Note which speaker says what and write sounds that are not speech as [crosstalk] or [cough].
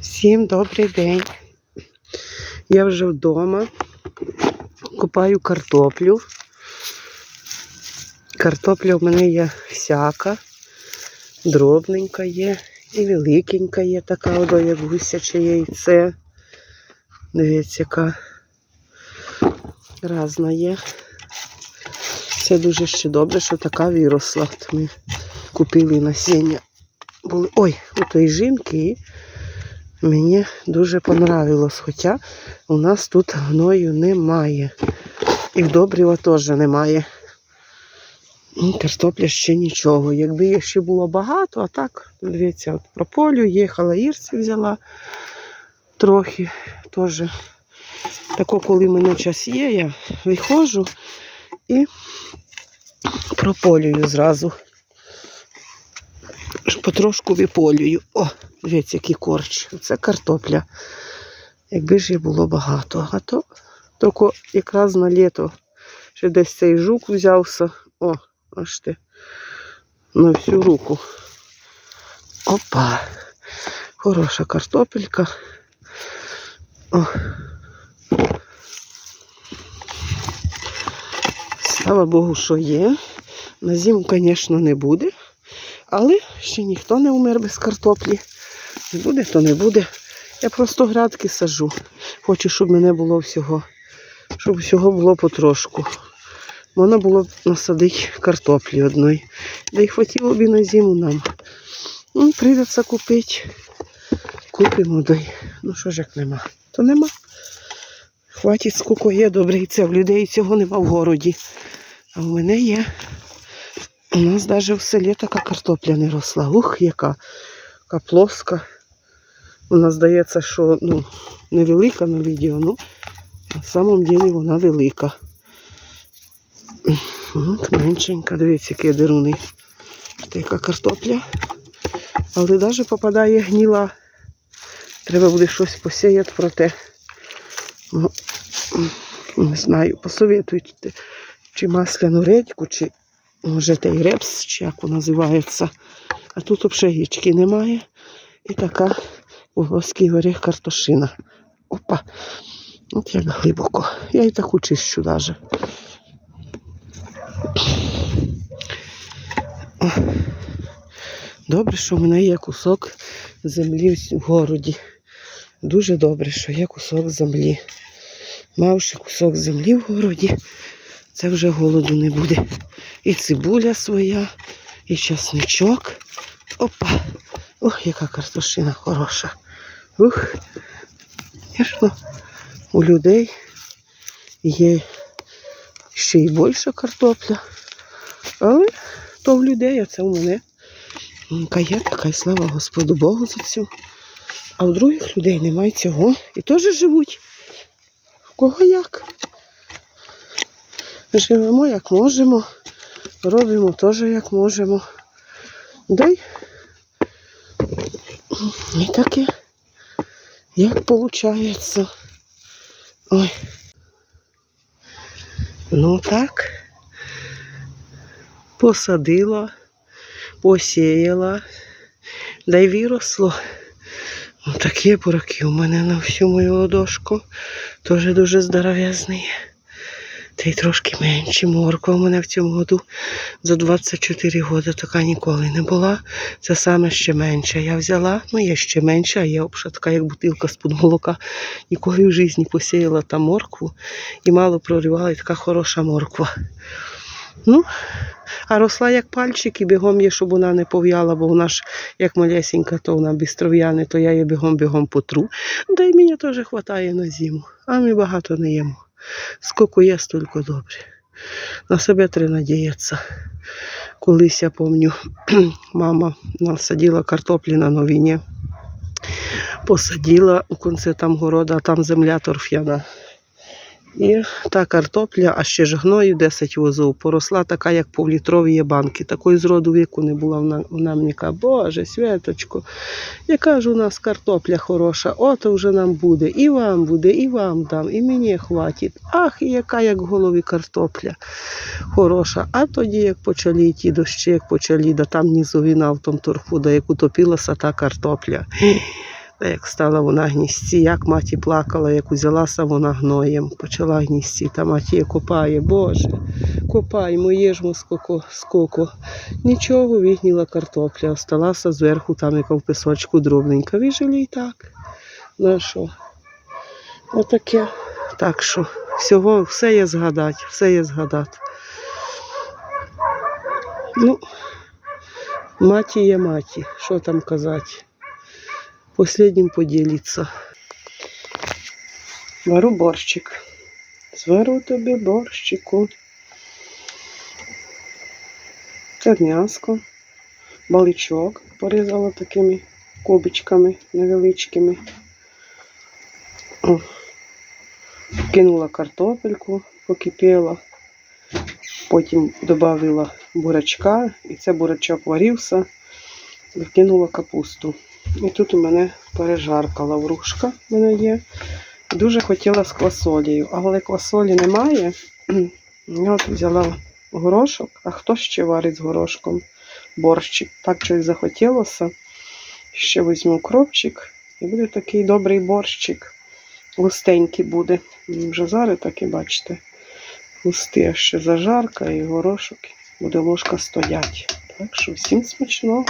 Speaker 1: Всім добрий день. Я вже вдома. Купаю картоплю. Картопля в мене є всяка, дробненька є і великенька є така, одо, як гусяче яйце. Дивіться, яка разна є. Це дуже ще добре, що така виросла. Ми купили насіння. Були... Ой, у тої жінки мені дуже понравилось. Хоча у нас тут гною немає. І добрива теж немає. Ну, Картопля ще нічого. Якби їх ще було багато, а так, дивіться, от про полю їхала, ірці взяла трохи теж. Тако, коли в мене час є, я виходжу і прополюю зразу. Потрошку виполюю. О, дивіться, який корч. Це картопля. Якби ж її було багато. А то тільки якраз на літо ще десь цей жук взявся. О, ти. На всю руку. Опа. Хороша картопелька. О. Слава Богу, що є. На зиму, звісно, не буде. Але ще ніхто не умер без картоплі. Не буде, то не буде. Я просто грядки сажу. Хочу, щоб мене було всього. Щоб всього було потрошку. Можна було б насадити картоплі одної. Да й хватило б і на зиму нам. Ну, прийдеться купити. Купимо дай. Ну що ж як нема? То нема. Хватить скільки є, добре, і це в людей цього нема в городі. А в мене є. У нас навіть в селі така картопля не росла. Ух, яка, яка плоска. Вона здається, що ну, невелика на відео, ну на самом деле вона велика. От меншенька, дивіться, які деруни. Така картопля. Але навіть попадає гніла. Треба буде щось посіяти проте. Ну, не знаю, посоветуйте, чи масляну редьку, чи може той репс, чи як вона називається. А тут взагалі гічки немає. І така у волоський горіх картошина. Опа. От як глибоко. Я і таку чищу навіть. Добре, що в мене є кусок землі в городі. Дуже добре, що є кусок землі. Мавши кусок землі в городі, це вже голоду не буде. І цибуля своя, і часничок. Опа! Ох, яка картошина хороша. Ух, звісно, у людей є ще й більша картопля. Але то в людей, а це у мене. Яка є і слава Господу Богу за цю. А у других людей немає цього. І теж живуть. В кого як? Живемо як можемо, робимо теж як можемо. Дай і таке, як виходить. Ой. Ну так. Посадила, посіяла, да й виросло. Такі бураки у мене на всю мою ладошку. Теж дуже здоров'язний. Та й трошки менші. Морква у мене в цьому году за 24 роки така ніколи не була. Це саме ще менше. Я взяла, ну є ще менше, а є обша така, як бутилка з-під молока. Ніколи в житті посіяла та моркву і мало проривала, і така хороша морква. Ну, а росла як пальчик і бігом є, щоб вона не пов'яла, бо вона ж як малесенька, то вона бістров'яне, то я її бігом-бігом потру. Да й мені теж вистачає на зиму, а ми багато не їмо. Скільки є, стільки добре. На себе треба надіятися. Колись я пам'ятаю, [clears throat] мама насадила картоплі на новині. Посадила у кінці там города, а там земля торф'яна. І та картопля, а ще ж гною 10 возов, поросла така, як півлітрові є банки. Такої зроду віку не була вона мені каже, Боже, святочко, яка ж у нас картопля хороша, ото вже нам буде, і вам буде, і вам дам, і мені хватить. Ах, і яка як в голові картопля хороша. А тоді, як почали ті дощі, як почали, да там в тому торфу, да як утопилася та картопля. Як стала вона гністі, як маті плакала, як узялася вона гноєм, почала гністі, та маті копає, Боже, копай, моє ж скоко, скоко. Нічого, вигніла картопля, осталася зверху там яка в пісочку дробненька. Вижили і так. Ну що? Отаке. Так що всього, все є згадати, все є згадати. Ну, маті є маті, що там казати. Последнім поділиться. Вару борщик. Звару тобі борщику. Це м'яско, баличок порізала такими кубичками невеличкими. Кинула картопельку, покипіла. Потім додала бурячка, і це бурячок варився, вкинула капусту. І тут у мене пережарка лаврушка в мене є. Дуже хотіла з квасолею, але квасолі немає. [clears throat] Я от взяла горошок, а хто ще варить з горошком? Борщик. Так щось захотілося. Ще візьму укропчик і буде такий добрий борщик. Густенький буде. Вже зараз так і бачите. Густий, а ще зажарка і горошок. Буде ложка стоять. Так що всім смачного.